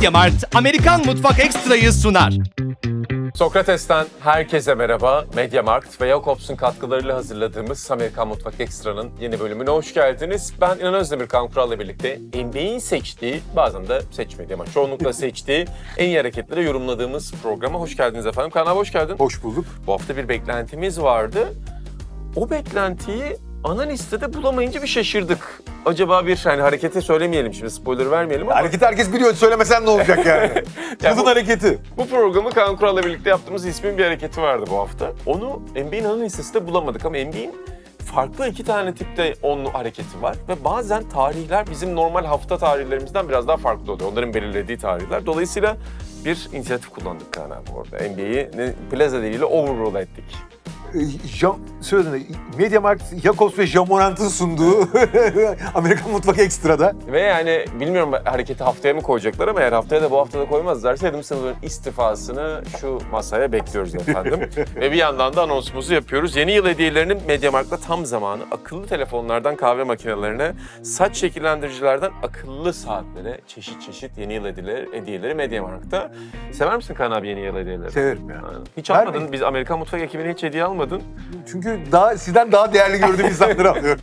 Mediamart Amerikan Mutfak Ekstra'yı sunar. Sokrates'ten herkese merhaba. Mediamarkt ve Jacobs'un katkılarıyla hazırladığımız Amerikan Mutfak Ekstra'nın yeni bölümüne hoş geldiniz. Ben İnan Özdemir Kaan Kural'la birlikte NBA'in seçtiği, bazen de seçmediği ama çoğunlukla seçtiği en iyi hareketleri yorumladığımız programa hoş geldiniz efendim. Kaan abi hoş geldin. Hoş bulduk. Bu hafta bir beklentimiz vardı. O beklentiyi ana listede bulamayınca bir şaşırdık. Acaba bir hani hareketi söylemeyelim şimdi spoiler vermeyelim ama Hareketi herkes biliyor. Söylemesen ne olacak yani? Ya Kızın bu- hareketi. Bu programı Kaan Kural'la birlikte yaptığımız ismin bir hareketi vardı bu hafta. Onu NBA'in ana listesinde bulamadık ama NBA'in farklı iki tane tipte onlu hareketi var. Ve bazen tarihler bizim normal hafta tarihlerimizden biraz daha farklı oluyor. Onların belirlediği tarihler. Dolayısıyla bir inisiyatif kullandık Kaan abi orada. NBA'yi plaza diliyle overrule ettik. Ee, Jam, söyledin. Mediamarkt, Jakobs ve Jamorant'ın sunduğu Amerikan Mutfak Ekstra'da. Ve yani bilmiyorum hareketi haftaya mı koyacaklar ama eğer haftaya da bu haftada koymazlarsa Adam Silver'ın istifasını şu masaya bekliyoruz efendim. Ve bir yandan da anonsumuzu yapıyoruz. Yeni yıl hediyelerini Mediamarkt'ta tam zamanı akıllı telefonlardan kahve makinelerine, saç şekillendiricilerden akıllı saatlere çeşit çeşit yeni yıl hediyeleri, hediyeleri Mediamarkt'ta. Sever misin Kaan abi yeni yıl hediyelerini? Severim ya. Aynen. Hiç almadın. Biz Amerikan Mutfak ekibine hiç hediye almadın. Çünkü daha sizden daha değerli gördüğüm insanları alıyorum.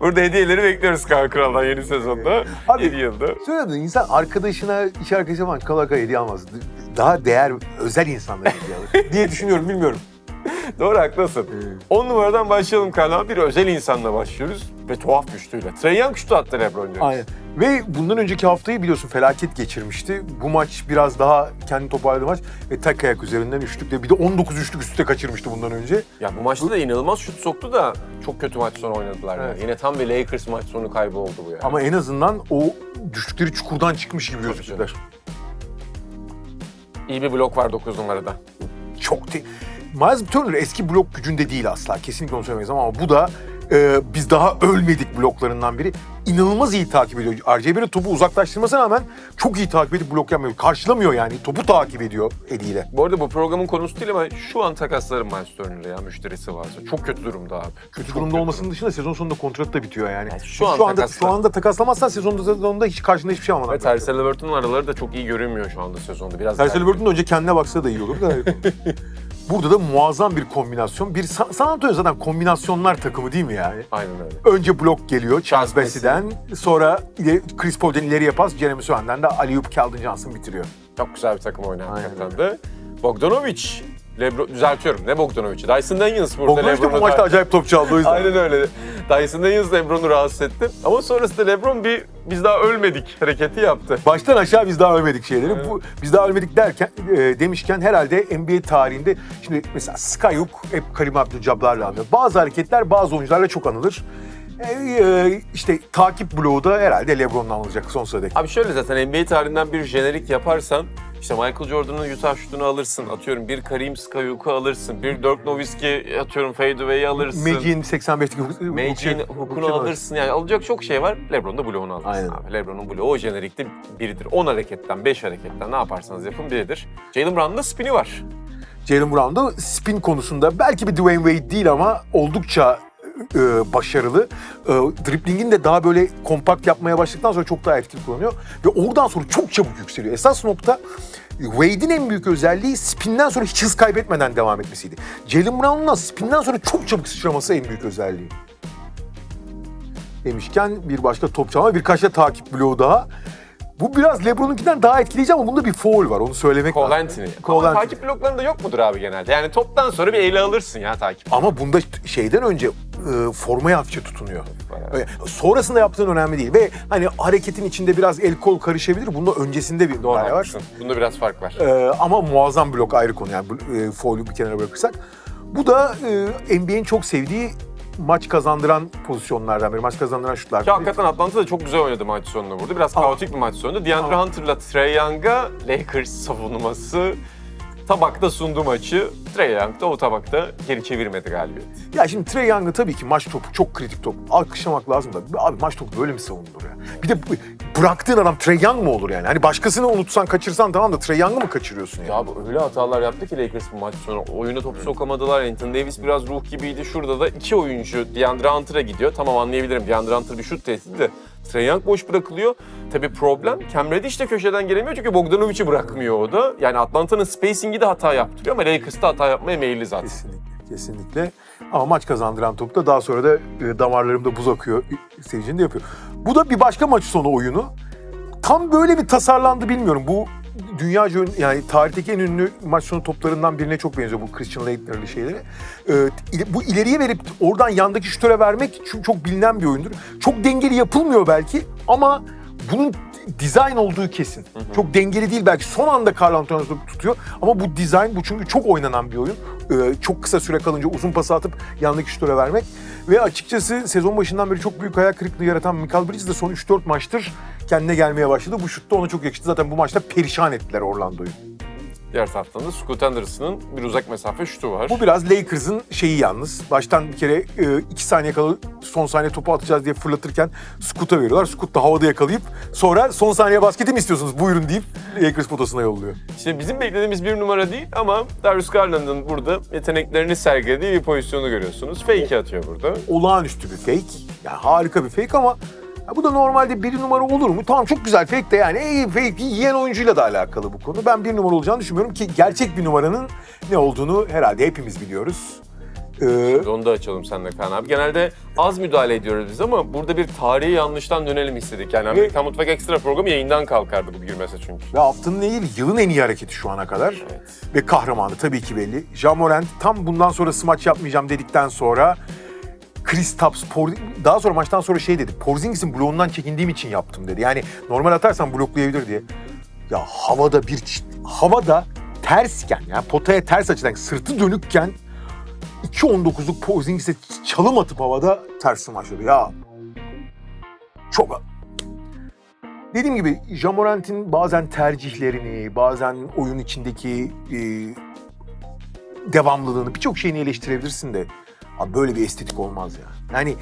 Burada hediyeleri bekliyoruz Kaan Kral'dan yeni sezonda. Abi- Yeni yılda. Söyledin insan arkadaşına, iş arkadaşına falan kalaka hediye almaz. Daha değer, özel insanlara hediye alır diye düşünüyorum, bilmiyorum. Doğru haklısın. 10 numaradan başlayalım Kaan. Bir özel insanla başlıyoruz ve tuhaf güçlüyle. Trey Young şutu attı LeBron James. Aynen. Ve bundan önceki haftayı biliyorsun felaket geçirmişti. Bu maç biraz daha kendi toparladığı maç ve tek ayak üzerinden üçlükle bir de 19 üçlük üstte kaçırmıştı bundan önce. Ya bu maçta da inanılmaz şut soktu da çok kötü maç sonu oynadılar. yani. Evet. Yine tam bir Lakers maç sonu kaybı oldu bu yani. Ama en azından o düştükleri çukurdan çıkmış gibi gözüktüler. İyi bir blok var 9 numarada. Çok te- Miles Turner eski blok gücünde değil asla. Kesinlikle onu söylemeyiz ama bu da e, biz daha ölmedik bloklarından biri. İnanılmaz iyi takip ediyor. RJ1'e topu uzaklaştırmasına rağmen çok iyi takip edip blok yapmıyor. Karşılamıyor yani. Topu takip ediyor eliyle. Bu arada bu programın konusu değil ama şu an takaslarım Miles Turner'e ya müşterisi varsa. Çok kötü durumda abi. Kötü Çok durumda olmasının dışında sezon sonunda kontratı da bitiyor yani. Yani şu an anda takasla. şu anda takaslamazsan sezon sonunda hiç karşında hiçbir şey almadan. Ve Tyrese Halliburton'un araları da çok iyi görünmüyor şu anda sezonda. Biraz Halliburton da önce kendine baksa da iyi olur da. Burada da muazzam bir kombinasyon. Bir San San Antonio zaten kombinasyonlar takımı değil mi yani? Aynen öyle. Önce blok geliyor Charles Bassey'den. Sonra ileri- Chris Paul'den ileriye pas. Jeremy Sohan'dan da Aliyup Keldon Johnson bitiriyor. Çok güzel bir takım oynayan hakikaten de. Bogdanovic. Lebron, düzeltiyorum. Ne Bogdanovic'i? Dyson Daniels burada Bogdanovic de bu maçta acayip top çaldı o yüzden. Aynen öyle. Dyson Daniels Lebron'u rahatsız etti. Ama sonrasında Lebron bir biz daha ölmedik hareketi yaptı. Baştan aşağı biz daha ölmedik şeyleri. Bu, biz daha ölmedik derken e, demişken herhalde NBA tarihinde şimdi mesela Skyhook hep Karim Abdul-Jabbar'la anılır. Bazı hareketler bazı oyuncularla çok anılır. E, e, işte takip bloğu da herhalde LeBron'la anılacak son sıradaki. Abi şöyle zaten NBA tarihinden bir jenerik yaparsan işte Michael Jordan'ın Utah şutunu alırsın. Atıyorum bir Kareem Skyhook'u alırsın. Bir Dirk Nowitzki atıyorum fadeaway'i alırsın. Magic'in 85'teki Magic'in hukukunu alırsın. Yani alacak çok şey var. LeBron da bloğunu alırsın Aynen. abi. LeBron'un bloğu o jenerikte biridir. 10 hareketten, 5 hareketten ne yaparsanız yapın biridir. Jalen Brown'un da spini var. Jalen Brown da spin konusunda belki bir Dwayne Wade değil ama oldukça e, başarılı. E, driblingini de daha böyle kompakt yapmaya başladıktan sonra çok daha etkili kullanıyor. Ve oradan sonra çok çabuk yükseliyor. Esas nokta Wade'in en büyük özelliği spinden sonra hiç hız kaybetmeden devam etmesiydi. Jalen Brown'un spinden sonra çok çabuk sıçraması en büyük özelliği. Demişken bir başka top çalma, birkaç da takip bloğu daha. Bu biraz LeBron'unkinden daha etkileyici ama bunda bir foul var. Onu söylemek Cole lazım. Ama Anthony. takip bloklarında yok mudur abi genelde? Yani toptan sonra bir ele alırsın ya takip. Ama bunda şeyden önce e, formaya hafifçe tutunuyor. Bayağı. E, sonrasında yaptığın önemli değil. Ve hani hareketin içinde biraz el kol karışabilir. Bunda öncesinde bir Doğru var. haklısın. Bunda biraz fark var. E, ama muazzam blok ayrı konu. Yani bu, e, foul'ü bir kenara bırakırsak. Bu da e, NBA'in çok sevdiği maç kazandıran pozisyonlardan biri. Maç kazandıran şutlar. Ki hakikaten Atlanta da çok güzel oynadı maç sonunda burada. Biraz kaotik bir maç sonunda. DeAndre Ama- Hunter'la Trae Young'a Lakers savunması tabakta sundu maçı. Trae Young da o tabakta geri çevirmedi galibiyeti. Ya şimdi Trey Young'ı tabii ki maç topu çok kritik top. Alkışlamak lazım da. Abi maç topu böyle mi savunulur ya? Bir de bu- bıraktığın adam Trey Young mı olur yani? Hani başkasını unutsan kaçırsan tamam da Trey Young'ı mı kaçırıyorsun yani? Ya bu öyle hatalar yaptı ki Lakers bu maç sonu. Oyuna topu sokamadılar. Anthony Davis biraz ruh gibiydi. Şurada da iki oyuncu DeAndre Hunter'a gidiyor. Tamam anlayabilirim. DeAndre Hunter bir şut tehdidi de. Trey Young boş bırakılıyor. Tabii problem Cam Reddish de köşeden gelemiyor çünkü Bogdanovic'i bırakmıyor o da. Yani Atlanta'nın spacing'i de hata yaptırıyor ama Lakers da hata yapmaya meyilli zaten. Kesinlikle, kesinlikle. Ama maç kazandıran top da daha sonra da e, damarlarımda buz akıyor seyircinin de yapıyor. Bu da bir başka maç sonu oyunu. Tam böyle bir tasarlandı bilmiyorum. Bu dünyaca ün- yani tarihteki en ünlü maç sonu toplarından birine çok benziyor bu Christian Leitner'li şeyleri. Ee, bu ileriye verip oradan yandaki şutöre vermek çok bilinen bir oyundur. Çok dengeli yapılmıyor belki ama bunun dizayn olduğu kesin. Çok dengeli değil belki son anda Carl Anthony Topuz tutuyor ama bu dizayn bu çünkü çok oynanan bir oyun. Ee, çok kısa süre kalınca uzun pas atıp yandaki şutöre vermek ve açıkçası sezon başından beri çok büyük hayal kırıklığı yaratan Michael Bridges de son 3-4 maçtır kendine gelmeye başladı. Bu şut da ona çok yakıştı. Zaten bu maçta perişan ettiler Orlando'yu. Diğer taraftan da Scoot Anderson'ın bir uzak mesafe şutu var. Bu biraz Lakers'ın şeyi yalnız. Baştan bir kere e, iki saniye kala son saniye topu atacağız diye fırlatırken Scoot'a veriyorlar. Scoot da havada yakalayıp sonra son saniye basketi mi istiyorsunuz buyurun deyip Lakers potasına yolluyor. İşte bizim beklediğimiz bir numara değil ama Darius Garland'ın burada yeteneklerini sergilediği bir pozisyonu görüyorsunuz. Fake atıyor burada. Olağanüstü bir fake. Yani harika bir fake ama bu da normalde bir numara olur mu? Tamam çok güzel fake de yani iyi fake yiyen oyuncuyla da alakalı bu konu. Ben bir numara olacağını düşünmüyorum ki gerçek bir numaranın ne olduğunu herhalde hepimiz biliyoruz. Ee, Onu da açalım seninle Kaan abi. Genelde az müdahale ediyoruz biz ama burada bir tarihi yanlıştan dönelim istedik. Yani Amerikan Mutfak Ekstra programı yayından kalkardı bu girmese çünkü. ve haftanın değil yılın en iyi hareketi şu ana kadar. Evet. Ve kahramanı tabii ki belli. Jamorant tam bundan sonra smaç yapmayacağım dedikten sonra Kristaps, Por- daha sonra maçtan sonra şey dedi. Porzingis'in bloğundan çekindiğim için yaptım dedi. Yani normal atarsan bloklayabilir diye. Ya havada bir havada tersken ya potaya ters açıdan sırtı dönükken 2.19'luk Porzingis'e çalım atıp havada ters smaçladı. Ya çok Dediğim gibi Jamorant'in bazen tercihlerini, bazen oyun içindeki e, devamlılığını, birçok şeyini eleştirebilirsin de abi böyle bir estetik olmaz ya. Yani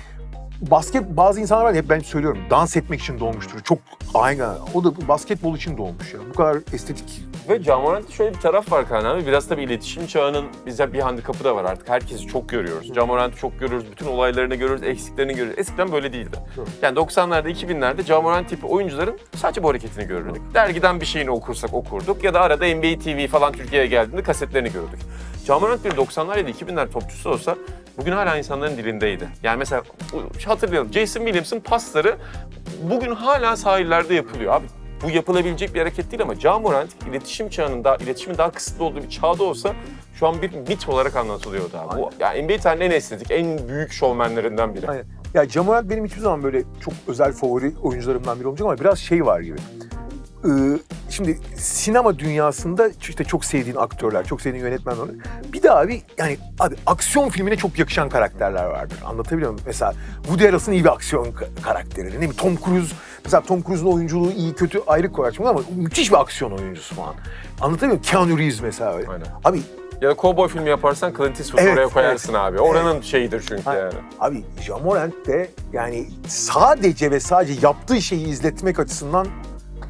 basket bazı insanlar var ya hep ben söylüyorum dans etmek için doğmuştur. Çok aynı. O da basketbol için doğmuş ya. Bu kadar estetik. Ve Camorant'te şöyle bir taraf var Kaan abi. Biraz tabii iletişim çağının bize bir handikapı da var artık. Herkesi çok görüyoruz. Camorant'ı çok görüyoruz. Bütün olaylarını görüyoruz, eksiklerini görüyoruz. Eskiden böyle değildi. Yani 90'larda, 2000'lerde Camorant tipi oyuncuların sadece bu hareketini görürdük. Dergiden bir şeyini okursak okurduk ya da arada NBA TV falan Türkiye'ye geldiğinde kasetlerini görürdük. Camorant bir 90'lar ya da 2000'ler topçusu olsa bugün hala insanların dilindeydi. Yani mesela hatırlayalım Jason Williams'ın pasları bugün hala sahillerde yapılıyor. Abi bu yapılabilecek bir hareket değil ama Camorant iletişim çağının daha, iletişimin daha kısıtlı olduğu bir çağda olsa şu an bir mit olarak anlatılıyordu abi. Bu, yani NBA tarihinin en estetik, en büyük şovmenlerinden biri. Aynen. Ya Jamorant benim hiçbir zaman böyle çok özel favori oyuncularımdan biri olmayacak ama biraz şey var gibi. Ee, şimdi sinema dünyasında işte çok sevdiğin aktörler, çok sevdiğin yönetmenler de abi yani abi aksiyon filmine çok yakışan karakterler vardır. Anlatabiliyor muyum? Mesela Woody Harrelson iyi bir aksiyon ka- karakteri. Ne bileyim Tom Cruise, mesela Tom Cruise'un oyunculuğu iyi kötü ayrı koyar şimdi ama müthiş bir aksiyon oyuncusu falan. Anlatabiliyor muyum? Keanu Reeves mesela öyle. Aynen. Abi Ya da kovboy filmi yaparsan Clint Eastwood Evet, oraya koyarsın abi. Oranın şeyidir çünkü Ha, yani. Abi Jamorant de yani sadece ve sadece yaptığı şeyi izletmek açısından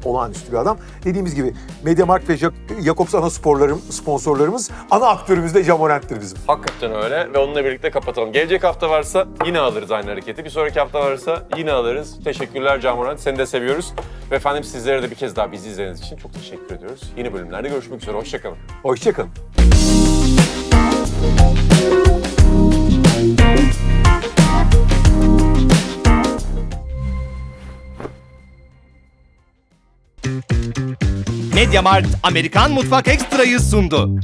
olağanüstü bir adam. Dediğimiz gibi Mediamarkt ve Jak- Jakobs ana sporlarım, sponsorlarımız, ana aktörümüz de Jamorant'tir bizim. Hakikaten öyle ve onunla birlikte kapatalım. Gelecek hafta varsa yine alırız aynı hareketi. Bir sonraki hafta varsa yine alırız. Teşekkürler Camorant. Seni de seviyoruz. Ve efendim sizlere de bir kez daha bizi izlediğiniz için çok teşekkür ediyoruz. Yeni bölümlerde görüşmek üzere. Hoşçakalın. Hoşçakalın. Mediamarkt Amerikan Mutfak Ekstra'yı sundu.